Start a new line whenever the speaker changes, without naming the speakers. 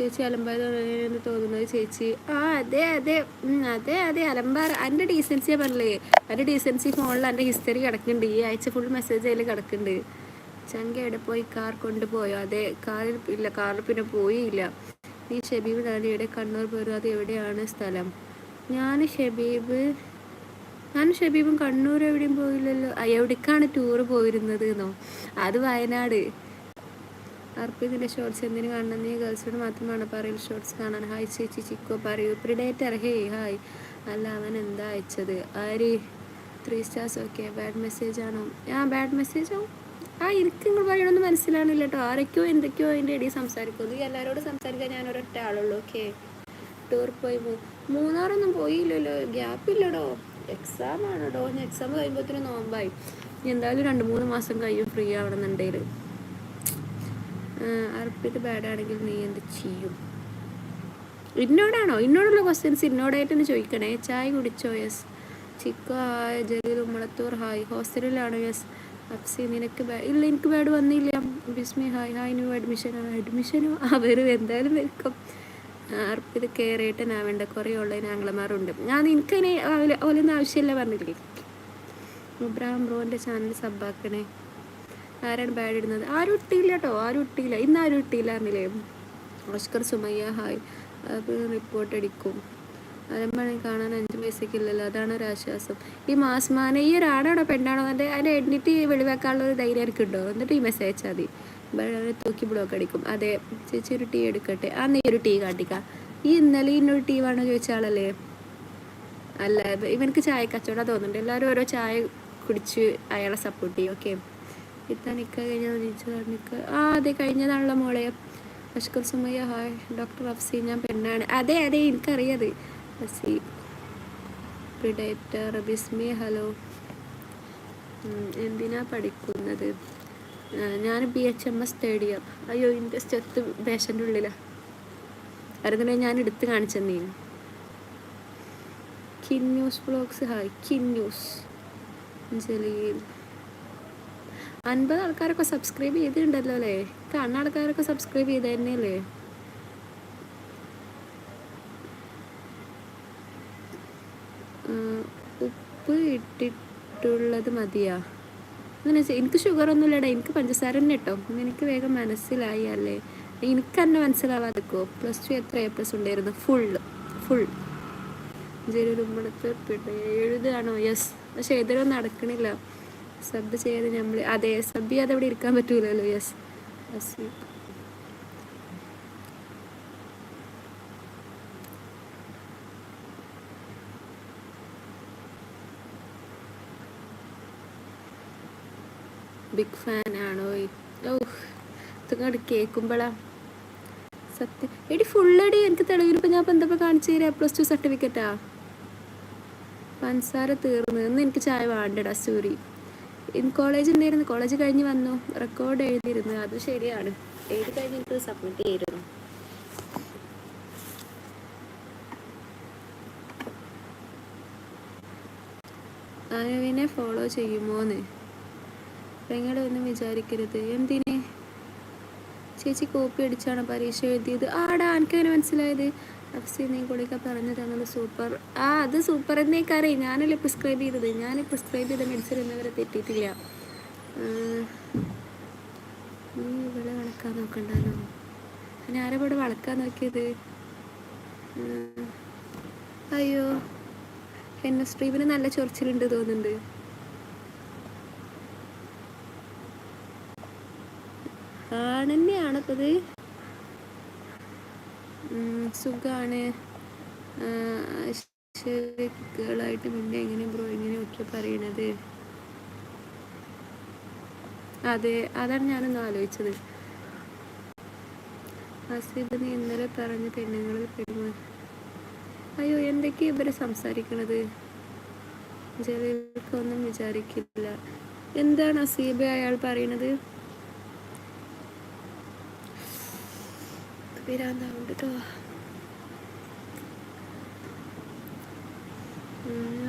ചേച്ചി അലമ്പായെന്ന് തോന്നുന്നത്? ചേച്ചി ആ അതെ അതെ അതെ അതെ അലമ്പാർ എന്റെ ഡീസൻസിയെ പറഞ്ഞില്ലേ? എന്റെ ഡീസൻസി ഫോണിൽ എന്റെ ഹിസ്റ്ററി കിടക്കുന്നുണ്ട്. ഈ ആഴ്ച ഫുൾ മെസ്സേജ് അതിൽ കിടക്കുന്നുണ്ട്. ചങ്ക എവിടെ പോയി? കാർ കൊണ്ടുപോയോ? അതെ കാറിൽ ഇല്ല കാറിൽ പിന്നെ പോയില്ല. നീ ഷബീബ് ഡാനിയുടെ കണ്ണൂർ പോരും അത് എവിടെയാണ് സ്ഥലം? ഞാൻ ഷബീബ് ഞാൻ ഷബീബും കണ്ണൂർ എവിടെയും പോയില്ലല്ലോ. എവിടേക്കാണ് ടൂറ് പോയിരുന്നത് എന്നോ? അത് വയനാട്. അർപ്പിതിന്റെ ഷോർട്സ് എന്തിനു കാണണം നീ ഗേൾസിനോട് മാത്രമാണ് പറയൽ. ഷോർട്സ് കാണാൻ. ഹായ് ചേച്ചി ചിക്കോ പറയൂ. പ്രിഡേറ്റർ ഹേ ഹായ് അല്ല അവൻ എന്താ അയച്ചത്? ആര്? Three stars okay bad message ആണോ? ആ ബാഡ് മെസ്സേജോ ആ എനിക്ക് നിങ്ങൾ പറയണമെന്ന് മനസ്സിലാണില്ല കേട്ടോ ആരൊക്കെയോ എന്തൊക്കെയോ അതിന്റെ ഇടയിൽ സംസാരിക്കുന്നു. എല്ലാവരോടും സംസാരിക്കാൻ ഞാൻ ഒരൊറ്റ ആളുള്ളൂ ഓക്കെ ടൂർ പോയി പോകും മൂന്നാറൊന്നും പോയില്ലല്ലോ. ഗ്യാപ്പില്ലടോ എക്സാം ആണോ ഞാൻ എക്സാം കഴിയുമ്പോഴത്തേനും നോമ്പായി. എന്തായാലും രണ്ട് മൂന്ന് മാസം കഴിയും ഫ്രീ ആവണമെന്നുണ്ടെങ്കിൽ. അർപ്പിത് ബാഡ് ആണെങ്കിൽ നീ എന്ത് ചെയ്യും? ഇന്നോടാണോ? ഇന്നോടുള്ള ക്വസ്റ്റ്യൻസ് ഇന്നോടായിട്ട് തന്നെ ചോദിക്കണേ. ചായ കുടിച്ചോ? യെസ് ചിക്കോ? ഹായ് ജലീൽ ഉമ്മളത്തൂർ. ഹായ് ഹോസ്റ്റലിലാണോ യെസ് അപ്സി നിനക്ക് ഇല്ല എനിക്ക് ബാഡ് വന്നില്ല. ബിസ്മി ഹായ് ഹായ് ന്യൂ അഡ്മിഷൻ അഡ്മിഷനോ ആ എന്തായാലും വെൽക്കം. അർപ്പിത് കയറിയിട്ടനാവേണ്ട കുറേ ഓൺലൈൻ ആംഗ്ലമാരുണ്ട്. ഞാൻ എനിക്കതിനെ ഓലൊന്നും ആവശ്യമില്ല പറഞ്ഞില്ലേ ഇബ്രാഹിം ബ്രോന്റെ ചാനൽ സബ്ബാക്കണേ ആരാണ് ബാഡ് ഇടുന്നത്? ആരും ഇട്ടില്ല കേട്ടോ ആരും ഇട്ടില്ല. ഇന്ന് ആരും ഇട്ടില്ല അറിഞ്ഞില്ലേ ഓസ്കർ സുമയ്യ ഹായ്. റിപ്പോർട്ട് അടിക്കും. അലമ്പാണെ കാണാൻ അഞ്ച് പൈസക്കില്ലല്ലോ അതാണ് ഒരു ആശ്വാസം. ഈ മാസ്മാന ഈ ഒരാടാണോ പെണ്ണാണോ? അതിന്റെ അതിന്റെ എഡിറ്റ് വെളിവാക്കാനുള്ള ഒരു ധൈര്യം എനിക്കുണ്ടോ? എന്നിട്ട് ഈ മെസ്സേജ് അയച്ചാൽ മതി. ഇവിടെ തൂക്കി ബ്ലോക്ക് അടിക്കും. അതെ ചേച്ചി ഒരു ടീ എടുക്കട്ടെ. ആ നീ ഒരു ടീ കാട്ടിക്കാം. ഈ ഇന്നലെ ഇന്നൊരു ടീ വേണോ ചോദിച്ച ആളല്ലേ? അല്ല ഇവനക്ക് ചായ കച്ചവടം തോന്നുന്നുണ്ട്. എല്ലാവരും ഓരോ ചായ കുടിച്ച് അയാളെ സപ്പോർട്ട് ചെയ്യും. ഓക്കെ ഇത്താ നിക്ക കഴിഞ്ഞാൽ നിക്ക. ആ അതെ കഴിഞ്ഞതാണല്ലോ മോളെ. അഷ്കർ സുമയ്യ ഹായ്. ഡോക്ടർ അഫ്സി ഞാൻ പെണ്ണാണ്. അതെ അതെ എനിക്കറിയത്. അഫ്സി. പ്രിഡേറ്റർ ബിസ്മി ഹലോ. എന്തിനാ പഠിക്കുന്നത്? ഞാൻ B H M S third year. അയ്യോ എന്റെ സ്റ്റെത്ത് പേഷ്യന്റെ ഉള്ളിലാണ് അറിയുന്നേ ഞാൻ എടുത്ത് കാണിച്ചെന്നീ. Kin news blogs hi. Kin news. Jaleel. അൻപത് ആൾക്കാരൊക്കെ സബ്സ്ക്രൈബ് ചെയ്തിട്ടുണ്ടല്ലോ അല്ലേ? കാണുന്ന ആൾക്കാരൊക്കെ സബ്സ്ക്രൈബ് ചെയ്ത് തന്നെയല്ലേ ഉപ്പ് ഇട്ടിട്ടുള്ളത് മതിയാ. അങ്ങനെ എനിക്ക് ഷുഗർ ഒന്നും ഇല്ലടാ എനിക്ക് പഞ്ചസാര തന്നെ കേട്ടോ എനിക്ക് വേഗം മനസ്സിലായി അല്ലേ? എനിക്ക് തന്നെ മനസ്സിലാവാതിക്കോ പ്ലസ് ടു എത്ര എ പ്ലസ് ഉണ്ടായിരുന്നു? ഫുൾ ഫുൾ ജെരുമ്പടത്ത് എഴുതാണോ? യെസ് പക്ഷെ എതിരൊന്നും നടക്കണില്ല. സബ് ചെയ്യാതെ നമ്മൾ അതെ സബ് ചെയ്യാതെ അവിടെ ഇരിക്കാൻ പറ്റൂലല്ലോ യെസ് ബിഗ് ഫാൻ ആണോ? ഓ ഇതങ്ങോട്ട് കേൾക്കുമ്പോഴാ സത്യം എടി ഫുള്ളടി എനിക്ക് തെളിവിനിപ്പോൾ ഞാൻ ഇപ്പം എന്താ കാണിച്ചു തരാം? പ്ലസ് ടു സർട്ടിഫിക്കറ്റാ പഞ്ചസാര തീർന്നു. ഇന്ന് എനിക്ക് ചായ വേണ്ടടാ സൂരി കോളേജ് ഉണ്ടായിരുന്നു. കോളേജ് കഴിഞ്ഞ് വന്നു. റെക്കോർഡ് എഴുതിയിരുന്നു. അത് ശരിയാണ്. എഴുതി കഴിഞ്ഞ് എനിക്ക് സബ്മിറ്റ് ചെയ്തിരുന്നു. അനുവിനെ ഫോളോ ചെയ്യുമോന്ന്? പെങ്ങളെ ഒന്നും വിചാരിക്കരുത്. എന്തിനെ? ചേച്ചി കോപ്പി അടിച്ചാണ് പരീക്ഷ എഴുതിയത്? ആടാ എനിക്കങ്ങനെ മനസ്സിലായത്? അഫ്സി നീ ഗുളിക പറഞ്ഞു തന്നത് സൂപ്പർ ആ അത് സൂപ്പർ എന്നേക്കറിയാം ഞാനല്ലേ പ്രിസ്ക്രൈബ് ചെയ്തത്. ഞാൻ പ്രിസ്ക്രൈബ് ചെയ്ത മെഡിസിൻ ഇന്നവരെ തെറ്റിയിട്ടില്ല. നീ ഇവിടെ വളക്കാൻ നോക്കണ്ടല്ലോ ഞാൻ ആരാ ഇവിടെ വളക്കാൻ നോക്കിയത്? അയ്യോ എന്നെ സ്ട്രീമിന് നല്ല ചൊറിച്ചിലുണ്ട് തോന്നുന്നുണ്ട്. ആണെന്നെയാണ് സുഖാണ്. ഗേളായിട്ട് പിന്നെ എങ്ങനെ ബ്രോ എങ്ങനെയൊക്കെ പറയണത്? അതെ അതാണ് ഞാനൊന്ന് ആലോചിച്ചത്. ഹസീബ് നീ ഇന്നലെ പറഞ്ഞ പെണ്ണുങ്ങളിൽ പെരുമാ അയ്യോ എന്തൊക്കെയാ ഇവരെ സംസാരിക്കണത്? ജലീൽക്കൊന്നും വിചാരിക്കില്ല. എന്താണ് അസീബ് അയാൾ പറയണത്? പിരാന്താവുണ്ട് കേട്ടോ ഞാൻ